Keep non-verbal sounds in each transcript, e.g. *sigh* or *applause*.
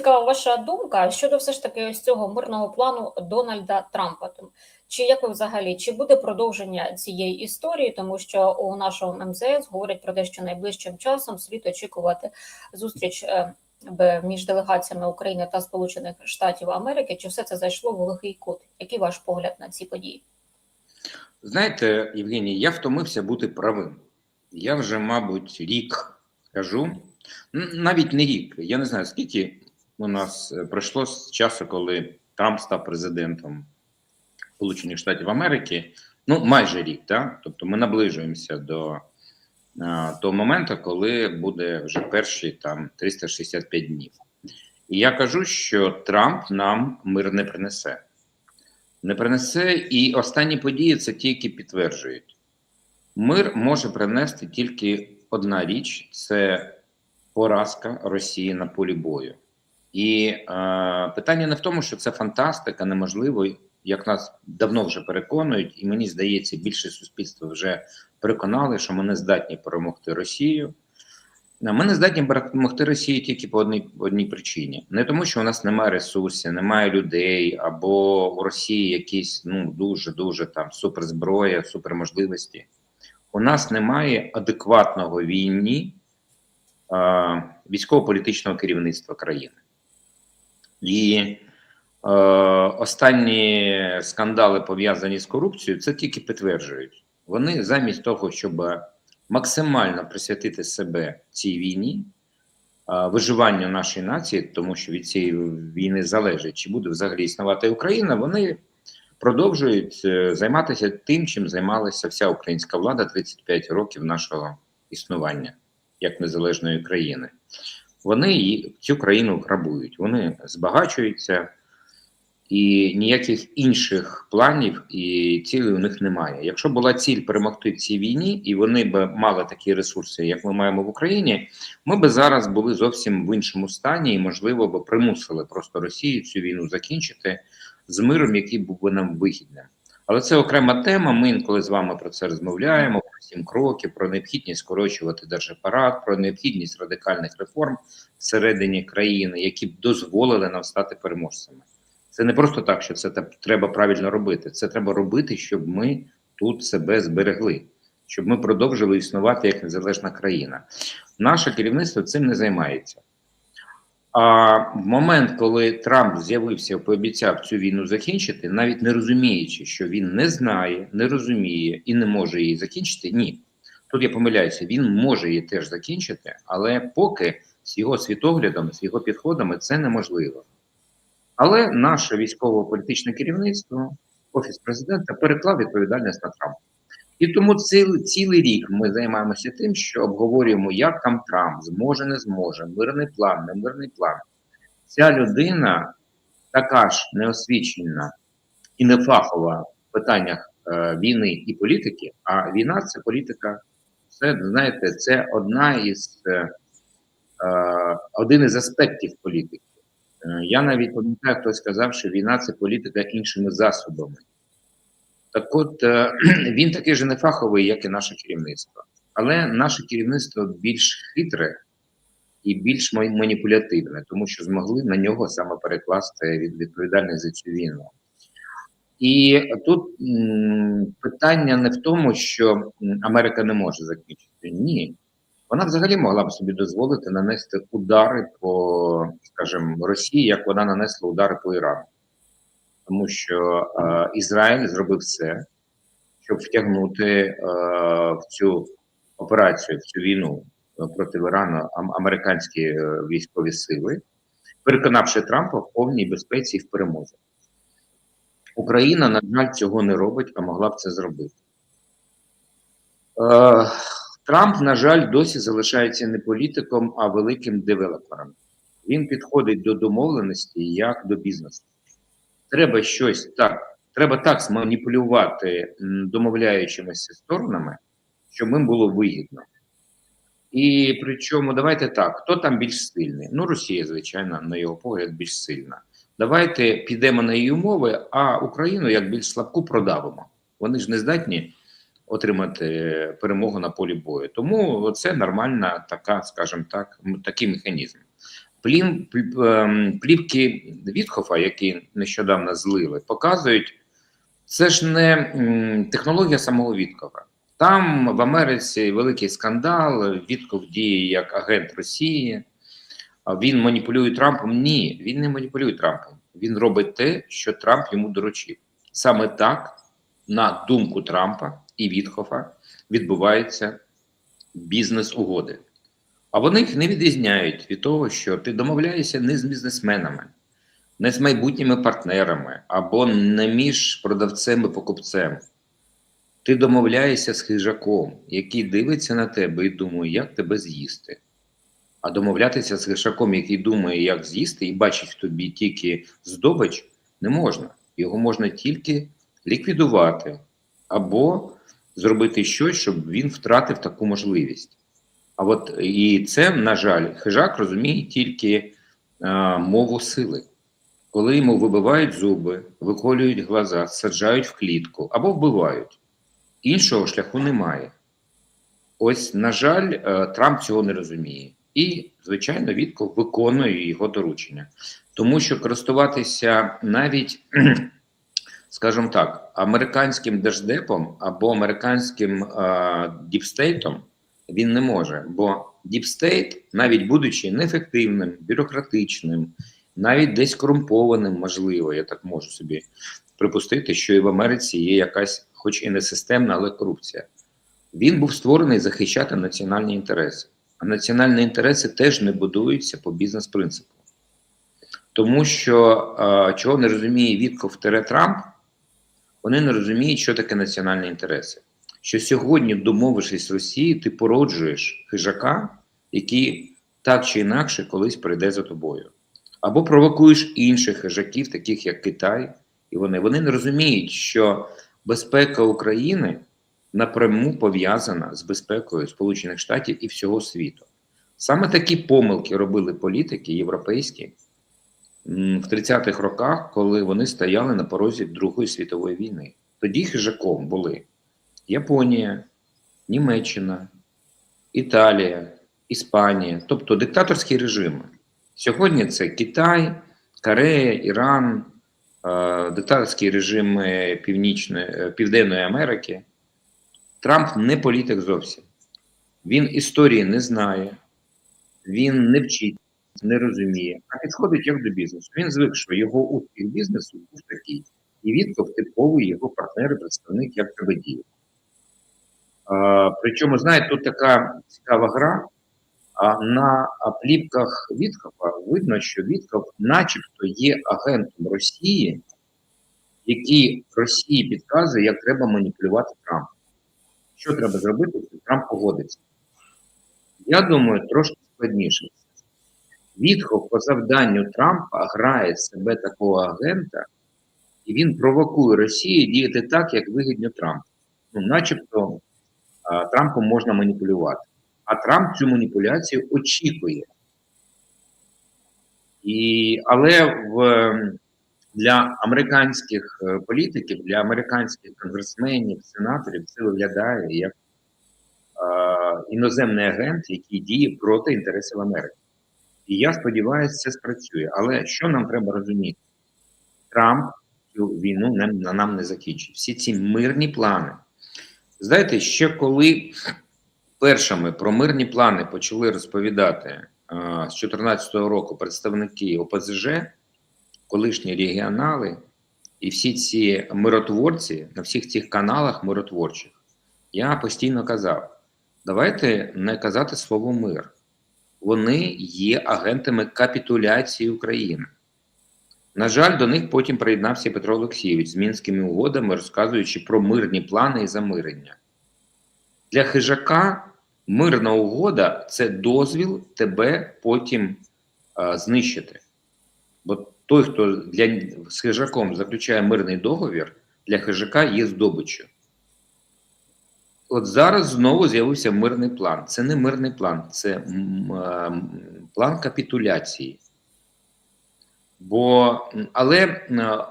цікава ваша думка щодо все ж таки ось цього мирного плану Дональда Трампа. Чи як ви взагалі чи буде продовження цієї історії, тому що у нашого МЗС говорять про те, що найближчим часом слід очікувати зустріч е, між делегаціями України та Сполучених Штатів Америки? Чи все це зайшло в глухий кут? Який ваш погляд на ці події? Знаєте, Євгеній, я втомився бути правим. Я вже, мабуть, рік кажу, навіть не рік. Я не знаю, скільки у нас е, пройшло з часу, коли Трамп став президентом Сполучених Штатів Америки. Ну, майже рік, так? Тобто ми наближуємося до а, того моменту, коли буде вже перші там 365 днів. І я кажу, що Трамп нам мир не принесе не принесе, і останні події це тільки підтверджують. Мир може принести тільки одна річ: це поразка Росії на полі бою. І е, питання не в тому, що це фантастика, неможливо, як нас давно вже переконують, і мені здається, більше суспільства вже переконали, що ми не здатні перемогти Росію. Ми не здатні перемогти Росії тільки по одній, одній причині: не тому, що у нас немає ресурсів, немає людей, або у Росії якісь ну дуже дуже там суперзброя, суперможливості. У нас немає адекватного війні е, військово-політичного керівництва країни. І е, останні скандали пов'язані з корупцією, це тільки підтверджують. Вони замість того, щоб максимально присвятити себе цій війні, а, виживанню нашої нації, тому що від цієї війни залежить, чи буде взагалі існувати Україна, вони продовжують е, займатися тим, чим займалася вся українська влада 35 років нашого існування як незалежної країни. Вони цю країну грабують, вони збагачуються, і ніяких інших планів і цілей у них немає. Якщо була ціль перемогти в цій війні, і вони б мали такі ресурси, як ми маємо в Україні, ми б зараз були зовсім в іншому стані, і можливо б примусили просто Росію цю війну закінчити з миром, який був би нам вигідним. Але це окрема тема. Ми інколи з вами про це розмовляємо. Про сім кроків, про необхідність скорочувати держапарат, про необхідність радикальних реформ всередині країни, які б дозволили нам стати переможцями. Це не просто так, що це треба правильно робити. Це треба робити, щоб ми тут себе зберегли, щоб ми продовжили існувати як незалежна країна. Наше керівництво цим не займається. А в момент, коли Трамп з'явився, пообіцяв цю війну закінчити, навіть не розуміючи, що він не знає, не розуміє і не може її закінчити, ні. Тут я помиляюся, він може її теж закінчити, але поки з його світоглядом, з його підходами це неможливо. Але наше військово-політичне керівництво, офіс президента, переклав відповідальність на Трампа. І тому цілий, цілий рік ми займаємося тим, що обговорюємо, як там Трамп зможе, не зможе, мирний план, не мирний план. Ця людина така ж неосвічена і нефахова в питаннях е, війни і політики. А війна це політика. Це знаєте, це одна із е, е, один із аспектів політики. Е, Я навіть пам'ятаю, хтось сказав, що війна це політика іншими засобами. Так от е, *clears throat* він такий же нефаховий, як і наше керівництво. Але наше керівництво більш хитре і більш маніпулятивне, тому що змогли на нього саме перекласти від відповідальність за цю війну. І тут питання не в тому, що Америка не може закінчити. Ні. Вона взагалі могла б собі дозволити нанести удари по, скажімо, Росії, як вона нанесла удари по Ірану. Тому що е, Ізраїль зробив все, щоб втягнути е, в цю операцію, в цю війну е, проти Ірану американські е, військові сили, переконавши Трампа в повній безпеці і в перемозі. Україна, на жаль, цього не робить, а могла б це зробити. Е, Трамп, на жаль, досі залишається не політиком, а великим девелопером. Він підходить до домовленості як до бізнесу. Треба щось так, треба так зманіпулювати домовляючимися сторонами, щоб їм було вигідно. І причому, давайте так, хто там більш сильний? Ну, Росія, звичайно, на його погляд, більш сильна. Давайте підемо на її умови, а Україну як більш слабку продавимо. Вони ж не здатні отримати перемогу на полі бою. Тому це нормальна така, скажімо так, такий механізм. Плін, ем, плівки Вітхофа, які нещодавно злили, показують, це ж не технологія самого Віткова. Там в Америці великий скандал, Вітков діє як агент Росії, він маніпулює Трампом. Ні, він не маніпулює Трампом. Він робить те, що Трамп йому доручив. Саме так, на думку Трампа і Вітхофа, відбуваються бізнес-угоди. А вони їх не відрізняють від того, що ти домовляєшся не з бізнесменами, не з майбутніми партнерами або не між продавцем і покупцем. Ти домовляєшся з хижаком, який дивиться на тебе і думає, як тебе з'їсти. А домовлятися з хижаком, який думає, як з'їсти, і бачить в тобі тільки здобич, не можна. Його можна тільки ліквідувати або зробити щось, щоб він втратив таку можливість. А от і це, на жаль, хижак розуміє тільки а, мову сили. Коли йому вибивають зуби, виколюють глаза, саджають в клітку або вбивають. Іншого шляху немає. Ось, на жаль, е, Трамп цього не розуміє. І, звичайно, Вітков виконує його доручення. Тому що користуватися навіть, *clears throat* скажімо так, американським держдепом або американським е, діпстейтом він не може. Бо діпстейт, навіть будучи неефективним, бюрократичним, навіть десь корумпованим, можливо, я так можу собі припустити, що і в Америці є якась, хоч і не системна, але корупція. Він був створений захищати національні інтереси. А національні інтереси теж не будуються по бізнес-принципу. Тому що чого не розуміє Вітков Трамп, вони не розуміють, що таке національні інтереси. Що сьогодні, домовившись з Росією, ти породжуєш хижака, який так чи інакше колись прийде за тобою. Або провокуєш інших хижаків, таких як Китай, і вони. Вони не розуміють, що безпека України напряму пов'язана з безпекою Сполучених Штатів і всього світу. Саме такі помилки робили політики європейські в 30-х роках, коли вони стояли на порозі Другої світової війни. Тоді хижаком були Японія, Німеччина, Італія, Іспанія, тобто диктаторські режими. Сьогодні це Китай, Корея, Іран, е, диктаторські режими Північної, е, Південної Америки. Трамп не політик зовсім. Він історії не знає, він не вчить, не розуміє, а підходить як до бізнесу. Він звик, що його успіх бізнесу був такий. І Вітков типовий його партнер, і представник, як тебе діє. Причому, знаєте, тут така цікава гра. На плівках Віткова видно, що Вітков начебто є агентом Росії, який Росії підказує, як треба маніпулювати Трампа. Що треба зробити, щоб Трамп погодиться? Я думаю, трошки складніше. Вітхов по завданню Трампа грає себе такого агента, і він провокує Росію діяти так, як вигідно Трампу. Ну, начебто Трампом можна маніпулювати. А Трамп цю маніпуляцію очікує. І, але в, для американських е, політиків, для американських конгресменів, сенаторів це виглядає як е, іноземний агент, який діє проти інтересів Америки. І я сподіваюся, це спрацює. Але що нам треба розуміти? Трамп цю війну не, нам не закінчить. Всі ці мирні плани. Знаєте, ще коли першими про мирні плани почали розповідати а, з 2014 року представники ОПЗЖ, колишні регіонали і всі ці миротворці на всіх цих каналах миротворчих, я постійно казав: давайте не казати слово мир. Вони є агентами капітуляції України. На жаль, до них потім приєднався Петро Олексійович з мінськими угодами, розказуючи про мирні плани і замирення. Для хижака мирна угода це дозвіл тебе потім а, знищити. Бо той, хто для, з хижаком заключає мирний договір, для хижака є здобиччю. От зараз знову з'явився мирний план. Це не мирний план, це план капітуляції. Бо, але е,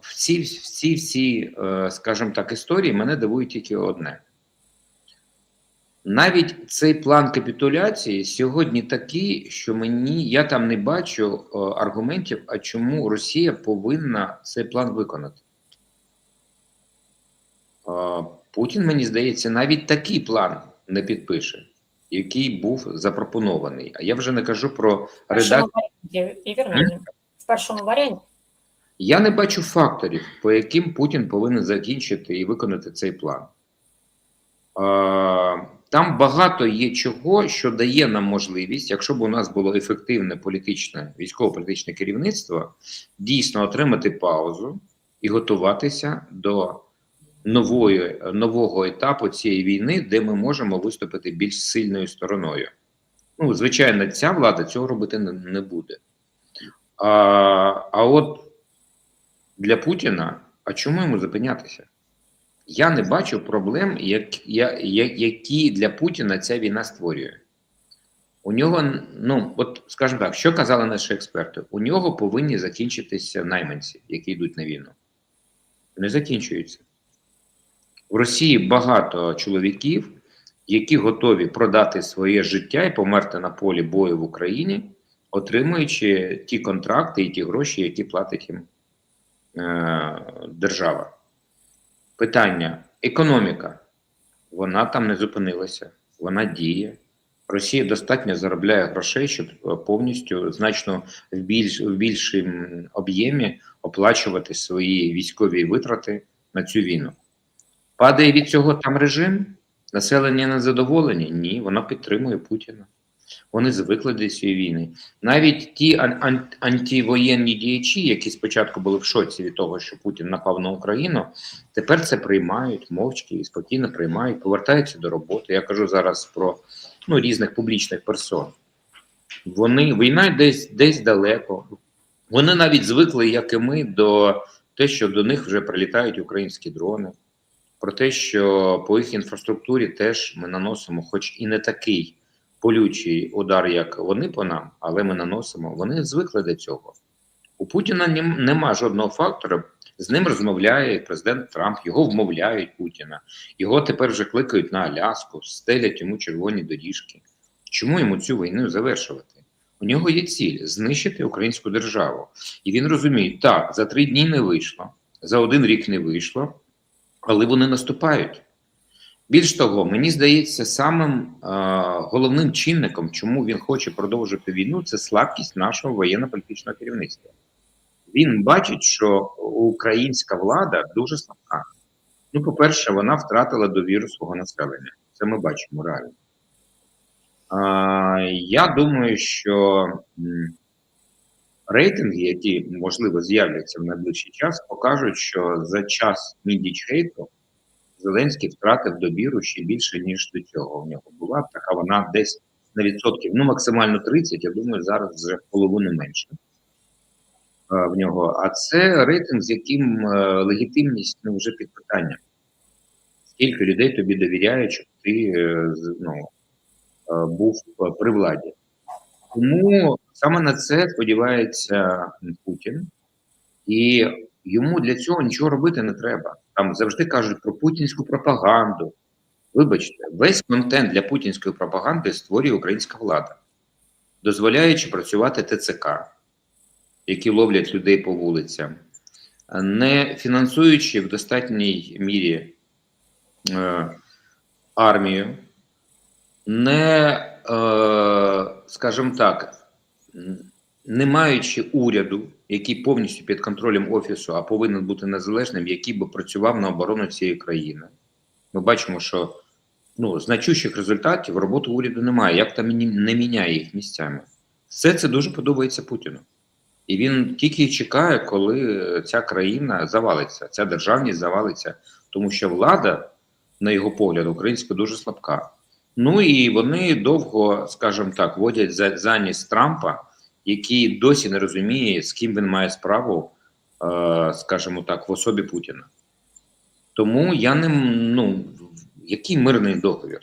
в цій, в цій всій, е, скажімо так, історії мене дивує тільки одне. навіть цей план капітуляції сьогодні такий, що мені я там не бачу е, аргументів, а чому Росія повинна цей план виконати. Путін, мені здається, навіть такий план не підпише, який був запропонований. А я вже не кажу про редакцію. Першому варіанті. Я не бачу факторів, по яким Путін повинен закінчити і виконати цей план. Там багато є чого, що дає нам можливість, якщо б у нас було ефективне політичне військово-політичне керівництво, дійсно отримати паузу і готуватися до нової, нового етапу цієї війни, де ми можемо виступити більш сильною стороною. Ну, звичайно, ця влада цього робити не буде. А, а от для Путіна, а чому йому зупинятися? Я не бачу проблем, як, я, які для Путіна ця війна створює. У нього, ну, от скажімо так, що казали наші експерти? У нього повинні закінчитися найманці, які йдуть на війну. Не закінчуються. В Росії багато чоловіків, які готові продати своє життя і померти на полі бою в Україні, отримуючи ті контракти і ті гроші, які платить їм е, держава. Питання: економіка. Вона там не зупинилася, вона діє. Росія достатньо заробляє грошей, щоб е, повністю значно в більш в більшому об'ємі оплачувати свої військові витрати на цю війну. Падає від цього там режим, населення не задоволені? Ні, воно підтримує Путіна. Вони звикли до цієї війни. Навіть ті ан- ан- антивоєнні діячі, які спочатку були в шоці від того, що Путін напав на Україну, тепер це приймають мовчки і спокійно приймають, повертаються до роботи. Я кажу зараз про ну, різних публічних персон. Вони війна десь десь далеко. Вони навіть звикли, як і ми, до те, що до них вже прилітають українські дрони, про те, що по їх інфраструктурі теж ми наносимо, хоч і не такий болючий удар, як вони по нам, але ми наносимо. Вони звикли до цього. У Путіна нем- нема жодного фактора. З ним розмовляє президент Трамп, його вмовляють Путіна. Його тепер вже кликають на Аляску, стелять йому червоні доріжки. Чому йому цю війну завершувати? У нього є ціль знищити українську державу. І він розуміє, так, за три дні не вийшло, за один рік не вийшло, але вони наступають. Більш того, мені здається, самим е, головним чинником, чому він хоче продовжити війну, це слабкість нашого воєнно-політичного керівництва. Він бачить, що українська влада дуже слабка. Ну, по-перше, вона втратила довіру свого населення. Це ми бачимо реально. А, я думаю, що рейтинги, які можливо з'являться в найближчий час, покажуть, що за час мідічхейту Зеленський втратив довіру ще більше, ніж до цього. У нього була така вона десь на відсотків, ну максимально 30, я думаю, зараз вже половину менше е, в нього. А це рейтинг, з яким е, легітимність ну, вже під питанням. Скільки людей тобі довіряють, щоб ти е, ну, був при владі. Тому саме на це сподівається Путін, і йому для цього нічого робити не треба. Там завжди кажуть про путінську пропаганду. Вибачте, весь контент для путінської пропаганди створює українська влада, дозволяючи працювати ТЦК, які ловлять людей по вулицям, не фінансуючи в достатній мірі е, армію, не, е, скажімо так, не маючи уряду, який повністю під контролем офісу, а повинен бути незалежним, який би працював на оборону цієї країни. Ми бачимо, що ну, значущих результатів роботи уряду немає, як там не міняє їх місцями. Все це дуже подобається Путіну. І він тільки чекає, коли ця країна завалиться, ця державність завалиться, тому що влада, на його погляд, українська дуже слабка. Ну і вони довго, скажімо так, водять за, за Трампа, який досі не розуміє, з ким він має справу, е, скажімо так, в особі Путіна. Тому я не ну, який мирний договір?